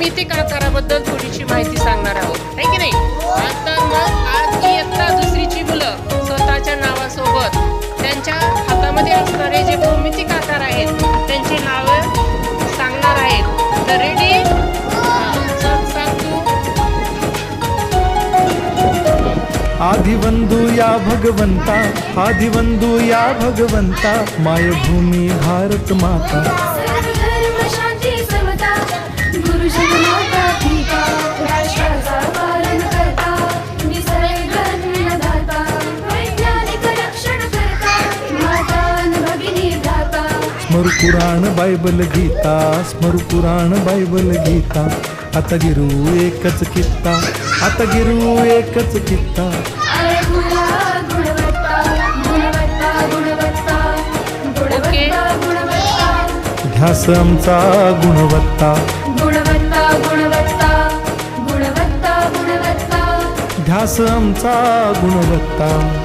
बद्दल थोडीशी माहिती सांगणार आहोत. आहे की नाही? आता मग आज इयत्ता दुसरीची मुलं स्वतःच्या नावासोबत त्यांच्या हातामध्ये असणारे जे भौमितिक आकार आहेत त्यांची नावं सांगणार आहेत. तर रेडी सांग या भगवंता आदिवंदू या भगवंता मायभूमी भारत माता. भ्राता स्मरू पुराण बायबल गीता स्मरू पुराण बायबल गीता. आता गिरू एकच कित्ता आता गिरू एकच कित्ता ऐकूया गुणवत्ता गुणवत्ता गुणवत्ता गुणवत्ता गुणवत्ता. ध्यास आमचा गुणवत्ता. गुणवत्ता गुणवत्ता गुणवत्ता गुणवत्ता. ध्यास आमचा गुणवत्ता.